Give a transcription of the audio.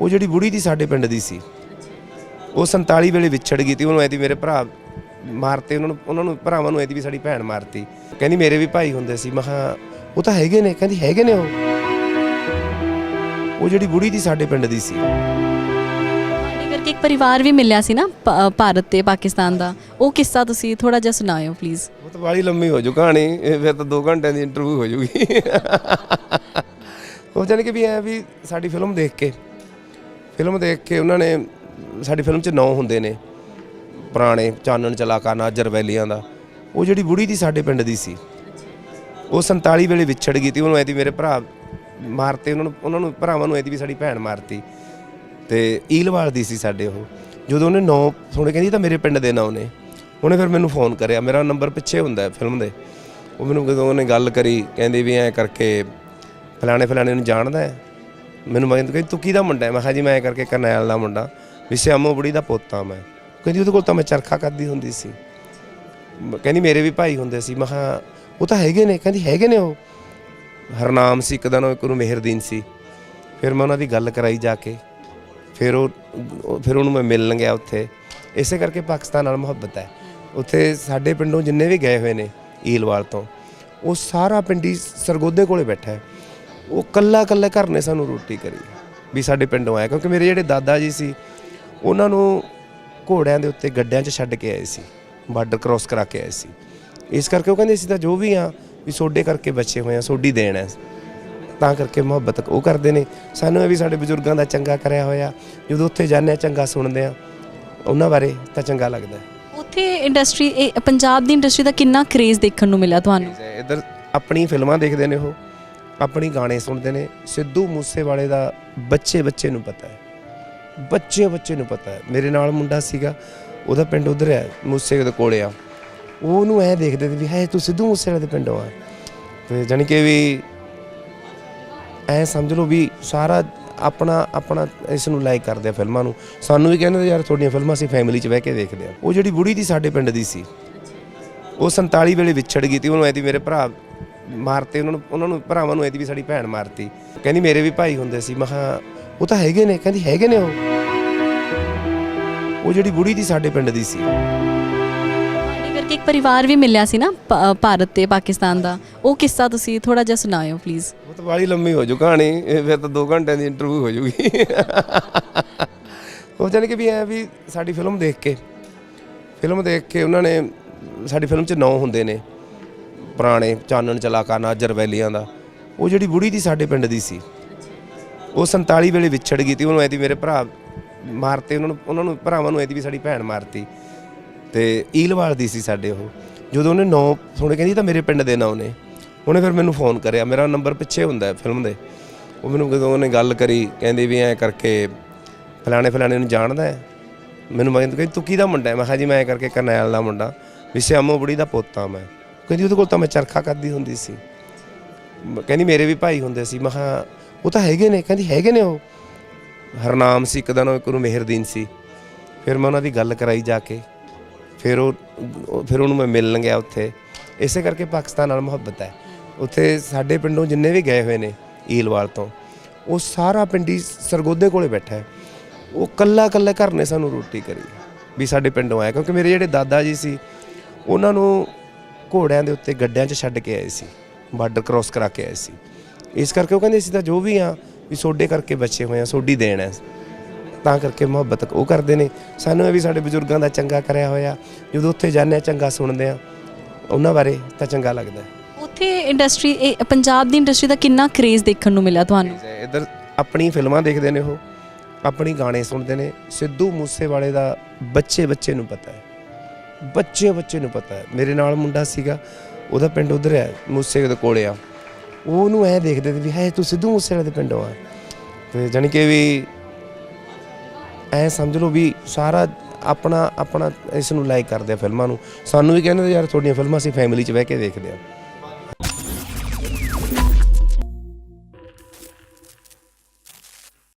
ਉਹ ਜਿਹੜੀ ਬੁੜੀ ਦੀ ਸਾਡੇ ਪਿੰਡ ਦੀ ਸੀ ਉਹ 47 ਵੇਲੇ ਵਿਛੜ ਗਈ ਤੀ ਉਹਨੂੰ ਐਦੀ ਮੇਰੇ ਭਰਾ ਮਾਰਤੇ ਉਹਨਾਂ ਨੂੰ ਉਹਨਾਂ ਨੂੰ ਭਰਾਵਾਂ ਨੂੰ ਐਦੀ ਵੀ ਸਾਡੀ ਭੈਣ ਮਾਰਤੀ। ਕਹਿੰਦੀ ਮੇਰੇ ਵੀ ਭਾਈ ਹੁੰਦੇ ਸੀ ਮੈਂ ਕਿਹਾ ਉਹ ਤਾਂ ਹੈਗੇ ਨੇ ਕਹਿੰਦੀ ਹੈਗੇ ਨੇ ਉਹ। ਉਹ ਜਿਹੜੀ ਬੁੜੀ ਦੀ ਸਾਡੇ ਪਿੰਡ ਦੀ ਸੀ। ਕਰਕੇ ਇੱਕ ਪਰਿਵਾਰ ਵੀ ਮਿਲਿਆ ਸੀ ਨਾ ਭਾਰਤ ਤੇ ਪਾਕਿਸਤਾਨ ਦਾ। ਉਹ ਕਿੱਸਾ ਤੁਸੀਂ ਥੋੜਾ ਜਿਹਾ ਸੁਣਾਇਓ ਪਲੀਜ਼ ਉਹ ਤਾਂ ਬੜੀ ਲੰਮੀ ਹੋ ਜੂ ਕਹਾਣੀ ਫਿਰ ਤਾਂ 2 ਘੰਟਿਆਂ ਦੀ ਇੰਟਰਵਿਊ ਹੋ ਜੂਗੀ। ਉਹ ਜਾਣੀ ਕਿ ਵੀ ਐ ਵੀ ਸਾਡੀ ਫਿਲਮ ਦੇਖ ਕੇ ਫਿਲਮ ਦੇਖ ਕੇ ਉਹਨਾਂ ਨੇ, ਸਾਡੀ ਫਿਲਮ 'ਚ ਨੌ ਹੁੰਦੇ ਨੇ, ਪੁਰਾਣੇ ਚਾਨਣ ਚਲਾਕਾ ਨਾਜਰ ਵੈਲੀਆਂ ਦਾ। ਉਹ ਜਿਹੜੀ ਬੁੜੀ ਦੀ ਸਾਡੇ ਪਿੰਡ ਦੀ ਸੀ, ਉਹ 47 ਵੇਲੇ ਵਿਛੜ ਗਈ ਤੀ, ਉਹਨੂੰ ਐਦੀ ਮੇਰੇ ਭਰਾ ਮਾਰਤੇ, ਉਹਨਾਂ ਨੂੰ ਉਹਨਾਂ ਨੂੰ ਭਰਾਵਾਂ ਨੂੰ ਐਦੀ ਵੀ ਸਾਡੀ ਭੈਣ ਮਾਰਤੀ। ਤੇ ਈਲਵਾਲ ਦੀ ਸੀ ਸਾਡੇ ਉਹ। ਜਦੋਂ ਉਹਨੇ ਨੌ ਸੁਣੇ ਕਹਿੰਦੀ ਤਾਂ ਮੇਰੇ ਪਿੰਡ ਦੇ ਨਾਂ ਨੇ। ਉਹਨੇ ਫਿਰ ਮੈਨੂੰ ਫੋਨ ਕਰਿਆ, ਮੇਰਾ ਨੰਬਰ ਪਿੱਛੇ ਹੁੰਦਾ ਹੈ ਫਿਲਮ ਦੇ। ਉਹ ਮੈਨੂੰ ਜਦੋਂ ਉਹਨੇ ਗੱਲ ਕਰੀ, ਕਹਿੰਦੀ ਵੀ ਐਂ ਕਰਕੇ ਫਲਾਣੇ ਫਲਾਣੇ ਨੂੰ ਜਾਣਦਾ ਹੈ। ਮੈਨੂੰ ਮੈਂ ਕਹਿੰਦੀ, ਤੂੰ ਕਿਹਦਾ ਮੁੰਡਾ ਹੈ? ਮੈਂ ਕਿਹਾ, ਜੀ, ਮੈਂ ਐਂ ਕਰਕੇ ਕਰਨੈਲ ਦਾ ਮੁੰਡਾ। ਵੀ ਸਿਆਮੋ ਬੁੜੀ ਦਾ ਪੋਤਾ ਮੈਂ। ਕਹਿੰਦੀ, ਉਹਦੇ ਕੋਲ ਤਾਂ ਮੈਂ ਚਰਖਾ ਕਰਦੀ ਹੁੰਦੀ ਸੀ। ਮ- ਕਹਿੰਦੀ, ਮੇਰੇ ਵੀ ਭਾਈ ਹੁੰਦੇ ਸੀ। ਮੈਂ ਕਿਹਾ, ਉਹ ਤਾਂ ਹੈਗੇ ਨੇ। ਕਹਿੰਦੀ, ਹੈਗੇ ਨੇ ਉਹ। ਹਰਨਾਮ ਸੀ, ਇੱਕ ਦਾ ਨਾਮ ਇੱਕ ਨੂੰ ਮਿਹਰਦੀਨ ਸੀ। ਫਿਰ ਮੈਂ ਉਹਨਾਂ ਦੀ ਗੱਲ ਕਰਾਈ ਜਾ ਕੇ। ਫਿਰ ਉਹ, ਉਹ- ਫਿਰ ਉਹਨੂੰ ਮੈਂ ਮਿਲਣ ਗਿਆ ਉੱਥੇ। ਇਸੇ ਕਰਕੇ ਪਾਕਿਸਤਾਨ ਨਾਲ ਮੁਹੱਬਤ ਹੈ। ਉੱਥੇ ਸਾਡੇ ਪਿੰਡੋਂ ਜਿੰਨੇ ਵੀ ਗਏ ਹੋਏ ਨੇ, ਈਲਵਾਲ ਤੋਂ, ਉਹ ਸਾਰਾ ਪਿੰਡੀ ਸਰਗੋਦੇ ਕੋਲੇ ਬੈਠਾ ਹੈ। ਉਹ ਕੱਲਾ ਕੱਲਾ ਘਰ ਨੇ ਸਾਨੂੰ ਰੋਟੀ ਕਰੀ। ਵੀ ਸਾਡੇ ਪਿੰਡੋਂ ਆਇਆ ਕਿਉਂਕਿ ਮੇਰੇ ਜਿਹੜੇ ਦਾਦਾ ਜੀ ਸੀ ਉਹਨਾਂ ਨੂੰ ਘੋੜਿਆਂ ਦੇ ਉੱਤੇ ਗੱਡਿਆਂ 'ਚ ਛੱਡ ਕੇ ਆਏ ਸੀ ਬਾਰਡਰ ਕ੍ਰਾਸ ਕਰਾ ਕੇ ਆਏ ਸੀ। ਇਸ ਕਰਕੇ ਉਹ ਕਹਿੰਦੇ ਅਸੀਂ ਤਾਂ ਜੋ ਵੀ ਆ ਵੀ ਸੋਡੇ ਕਰਕੇ ਬਚੇ ਹੋਏ ਆ ਸੋਡੀ ਦੇਣ ਹੈ। ਤਾਂ ਕਰਕੇ ਮੁਹੱਬਤ ਉਹ ਕਰਦੇ ਨੇ। ਸਾਨੂੰ ਇਹ ਵੀ ਸਾਡੇ ਬਜ਼ੁਰਗਾਂ ਦਾ ਚੰਗਾ ਕਰਿਆ ਹੋਇਆ ਜਦੋਂ ਉੱਥੇ ਜਾਂਦੇ ਆ ਚੰਗਾ ਸੁਣਦੇ ਆ ਉਹਨਾਂ ਬਾਰੇ ਤਾਂ ਚੰਗਾ ਲੱਗਦਾ ਉੱਥੇ ਇੰਡਸਟਰੀ ਪੰਜਾਬ ਦੀ ਇੰਡਸਟਰੀ ਦਾ ਕਿੰਨਾ ਕ੍ਰੇਜ਼ ਦੇਖਣ ਨੂੰ ਮਿਲਿਆ ਤੁਹਾਨੂੰ? ਇਧਰ ਆਪਣੀ ਫਿਲਮਾਂ ਦੇਖਦੇ ਨੇ ਉਹ। ਆਪਣੀ ਗਾਣੇ ਸੁਣਦੇ ਨੇ। ਸਿੱਧੂ ਮੂਸੇਵਾਲੇ ਦਾ ਬੱਚੇ ਬੱਚੇ ਨੂੰ ਪਤਾ ਹੈ। ਬੱਚੇ ਬੱਚੇ ਨੂੰ ਪਤਾ ਹੈ। ਮੇਰੇ ਨਾਲ ਮੁੰਡਾ ਸੀਗਾ, ਉਹਦਾ ਪਿੰਡ ਉਧਰ ਹੈ, ਮੂਸੇ ਦੇ ਕੋਲੇ ਆ। ਉਹਨੂੰ ਐ ਦੇਖਦੇ ਤੇ ਵੀ ਹੈ ਤੂੰ ਸਿੱਧੂ ਮੂਸੇਵਾਲੇ ਦੇ ਪਿੰਡੋਂ ਆ। ਤੇ ਜਾਣੀ ਕਿ ਵੀ ਐ ਸਮਝ ਲਓ ਵੀ ਸਾਰਾ ਆਪਣਾ ਆਪਣਾ ਇਸ ਨੂੰ ਲਾਈਕ ਕਰਦੇ ਆ ਫਿਲਮਾਂ ਨੂੰ। ਸਾਨੂੰ ਵੀ ਕਹਿੰਦੇ ਯਾਰ, ਤੁਹਾਡੀਆਂ ਫਿਲਮਾਂ ਅਸੀਂ ਫੈਮਿਲੀ 'ਚ ਬਹਿ ਕੇ ਦੇਖਦੇ ਆ। ਉਹ ਜਿਹੜੀ ਬੁੜੀ ਦੀ ਸਾਡੇ ਪਿੰਡ ਦੀ ਸੀ, ਉਹ 47 ਵੇਲੇ ਵਿਛੜ ਗਈ ਤੀ ਉਹਨੂੰ ਐਦੀ ਮੇਰੇ ਭਰਾ ਮਾਰਤੇ ਉਹਨਾਂ ਨੂੰ ਉਹਨਾਂ ਨੂੰ ਭਰਾਵਾਂ ਨੂੰ ਐਦੀ ਵੀ ਸਾਡੀ ਭੈਣ ਮਾਰਤੀ। ਕਹਿੰਦੀ ਮੇਰੇ ਵੀ ਭਾਈ ਹੁੰਦੇ ਸੀ। ਮੈਂ ਕਿਹਾ ਉਹ ਤਾਂ ਹੈਗੇ ਨੇ। ਕਹਿੰਦੀ ਹੈਗੇ ਨੇ ਉਹ। ਉਹ ਜਿਹੜੀ ਬੁੜੀ ਦੀ ਸਾਡੇ ਪਿੰਡ ਦੀ ਸੀ। ਤੁਹਾਡੇ ਕਰਕੇ ਇੱਕ ਪਰਿਵਾਰ ਵੀ ਮਿਲਿਆ ਸੀ ਨਾ ਭਾਰਤ ਤੇ ਪਾਕਿਸਤਾਨ ਦਾ। ਉਹ ਕਿੱਸਾ ਤੁਸੀਂ ਥੋੜਾ ਜਿਹਾ ਸੁਣਾਇਓ ਪਲੀਜ਼ ਉਹ ਤਾਂ ਬੜੀ ਲੰਮੀ ਹੋ ਜੂ ਕਹਾਣੀ। ਇਹ ਫਿਰ ਤਾਂ 2 ਘੰਟਿਆਂ ਦੀ ਇੰਟਰਵਿਊ ਹੋ ਜੂਗੀ। ਉਹ ਜਾਣੀ ਕਿ ਵੀ ਐ ਵੀ ਸਾਡੀ ਫਿਲਮ ਦੇਖ ਕੇ ਫਿਲਮ ਦੇਖ ਕੇ ਉਹਨਾਂ ਨੇ ਸਾਡੀ ਫਿਲਮ 'ਚ ਨੌ ਹੁੰਦੇ ਨੇ। ਪੁਰਾਣੇ ਚਾਨਣ ਚਲਾਕਾ ਨਾਜਰ ਵੈਲੀਆਂ ਦਾ, ਉਹ ਜਿਹੜੀ ਬੁੜੀ ਦੀ ਸਾਡੇ ਪਿੰਡ ਦੀ ਸੀ, ਉਹ 47 ਵੇਲੇ ਵਿਛੜ ਗਈ ਤੀ, ਉਹਨੂੰ ਐਦੀ ਮੇਰੇ ਭਰਾ ਮਾਰਤੇ, ਉਹਨਾਂ ਨੂੰ ਉਹਨਾਂ ਨੂੰ ਭਰਾਵਾਂ ਨੂੰ ਐਦੀ ਵੀ ਸਾਡੀ ਭੈਣ ਮਾਰਤੀ ਤੇ ਈਲਵਾਲ ਦੀ ਸੀ ਸਾਡੇ ਉਹ। ਜਦੋਂ ਉਹਨੇ ਨੌ ਸੁਣੇ ਕਹਿੰਦੀ ਤਾਂ ਮੇਰੇ ਪਿੰਡ ਦੇ ਨਾਂ ਉਹਨੇ ਉਹਨੇ ਫਿਰ ਮੈਨੂੰ ਫੋਨ ਕਰਿਆ, ਮੇਰਾ ਨੰਬਰ ਪਿੱਛੇ ਹੁੰਦਾ ਫਿਲਮ ਦੇ। ਉਹ ਮੈਨੂੰ ਜਦੋਂ ਉਹਨੇ ਗੱਲ ਕਰੀ, ਕਹਿੰਦੀ ਵੀ ਐਂ ਕਰਕੇ ਫਲਾਣੇ ਫਲਾਣੇ ਨੂੰ ਜਾਣਦਾ ਹੈ, ਮੈਨੂੰ ਮੈਂ ਕਹਿੰਦੀ, ਤੂੰ ਕਿਹਦਾ ਮੁੰਡਾ ਹੈ? ਮੈਂ ਕਿਹਾ ਜੀ, ਮੈਂ ਐਂ ਕਰਕੇ ਕਰਨੈਲ ਦਾ ਮੁੰਡਾ, ਵੀ ਸਿਆਮੋ ਬੁੜੀ ਦਾ ਪੋਤਾ ਮੈਂ। ਕਹਿੰਦੀ ਉਹਦੇ ਕੋਲ ਤਾਂ ਮੈਂ ਚਰਖਾ ਕਰਦੀ ਹੁੰਦੀ ਸੀ। ਮ- ਕਹਿੰਦੀ ਮੇਰੇ ਵੀ ਭਾਈ ਹੁੰਦੇ ਸੀ। ਮੈਂ ਕਿਹਾ, ਉਹ ਤਾਂ ਹੈਗੇ ਨੇ। ਕਹਿੰਦੀ, ਹੈਗੇ ਨੇ ਉਹ। ਹਰਨਾਮ ਸੀ, ਇੱਕ ਦਾ ਨਾਮ ਇੱਕ ਨੂੰ ਮਿਹਰਦੀਨ ਸੀ। ਫਿਰ ਮੈਂ ਉਹਨਾਂ ਦੀ ਗੱਲ ਕਰਾਈ ਜਾ ਕੇ। ਫਿਰ ਉਹ ਉਹ- ਫਿਰ ਉਹਨੂੰ ਮੈਂ ਮਿਲਣ ਗਿਆ ਉੱਥੇ। ਇਸੇ ਕਰਕੇ ਪਾਕਿਸਤਾਨ ਨਾਲ ਮੁਹੱਬਤ ਹੈ। ਉੱਥੇ ਸਾਡੇ ਪਿੰਡੋਂ ਜਿੰਨੇ ਵੀ ਗਏ ਹੋਏ ਨੇ ਈਲਵਾਲ ਤੋਂ, ਉਹ ਸਾਰਾ ਪਿੰਡੀ ਸਰਗੋਦੇ ਕੋਲੇ ਬੈਠਾ ਹੈ। ਉਹ ਕੱਲਾ ਕੱਲਾ ਘਰ ਨੇ ਸਾਨੂੰ ਰੋਟੀ ਕਰੀ। ਵੀ ਸਾਡੇ ਪਿੰਡੋਂ ਆਇਆ। ਕਿਉਂਕਿ ਮੇਰੇ ਜਿਹੜੇ ਦਾਦਾ ਜੀ ਸੀ, ਉਹਨਾਂ ਨੂੰ ਘੋੜਿਆਂ ਦੇ ਉੱਤੇ ਗੱਡਿਆਂ 'ਚ ਛੱਡ ਕੇ ਆਏ ਸੀ ਬਾਰਡਰ ਕ੍ਰਾਸ ਕਰਾ ਕੇ ਆਏ ਸੀ। ਇਸ ਕਰਕੇ ਉਹ ਕਹਿੰਦੇ ਅਸੀਂ ਤਾਂ ਜੋ ਵੀ ਆ ਵੀ ਸੋਡੇ ਕਰਕੇ ਬਚੇ ਹੋਏ ਆ ਸੋਡੀ ਦੇਣ ਹੈ। ਤਾਂ ਕਰਕੇ ਮੁਹੱਬਤ ਉਹ ਕਰਦੇ ਨੇ। ਸਾਨੂੰ ਇਹ ਵੀ ਸਾਡੇ ਬਜ਼ੁਰਗਾਂ ਦਾ ਚੰਗਾ ਕਰਿਆ ਹੋਇਆ। ਜਦੋਂ ਉੱਥੇ ਜਾਂਦੇ ਆ ਚੰਗਾ ਸੁਣਦੇ ਆ ਉਹਨਾਂ ਬਾਰੇ ਤਾਂ ਚੰਗਾ ਲੱਗਦਾ ਉੱਥੇ ਇੰਡਸਟਰੀ ਪੰਜਾਬ ਦੀ ਇੰਡਸਟਰੀ ਦਾ ਕਿੰਨਾ ਕ੍ਰੇਜ਼ ਦੇਖਣ ਨੂੰ ਮਿਲਿਆ ਤੁਹਾਨੂੰ? ਇਧਰ ਆਪਣੀ ਫਿਲਮਾਂ ਦੇਖਦੇ ਨੇ ਉਹ। ਆਪਣੀ ਗਾਣੇ ਸੁਣਦੇ ਨੇ। ਸਿੱਧੂ ਮੂਸੇਵਾਲੇ ਦਾ ਬੱਚੇ ਬੱਚੇ ਨੂੰ ਪਤਾ ਹੈ। ਬੱਚੇ ਬੱਚੇ ਨੂੰ ਪਤਾ ਹੈ। ਮੇਰੇ ਨਾਲ ਮੁੰਡਾ ਸੀਗਾ, ਉਹਦਾ ਪਿੰਡ ਉਧਰ ਹੈ ਮੂਸੇ ਦੇ ਕੋਲੇ ਆ। ਉਹਨੂੰ ਐ ਦੇਖਦੇ ਤੇ ਵੀ ਹੈ ਤੂੰ ਸਿੱਧੂ ਮੂਸੇਵਾਲੇ ਦੇ ਪਿੰਡੋਂ ਆ। ਤੇ ਜਾਣੀ ਕਿ ਵੀ ਐ ਸਮਝ ਲਓ ਵੀ ਸਾਰਾ ਆਪਣਾ ਆਪਣਾ ਇਸ ਨੂੰ ਲਾਈਕ ਕਰਦੇ ਆ ਫਿਲਮਾਂ ਨੂੰ। ਸਾਨੂੰ ਵੀ ਕਹਿੰਦੇ ਯਾਰ ਤੁਹਾਡੀਆਂ ਫਿਲਮਾਂ ਅਸੀਂ ਫੈਮਿਲੀ 'ਚ ਬਹਿ ਕੇ ਦੇਖਦੇ ਆ।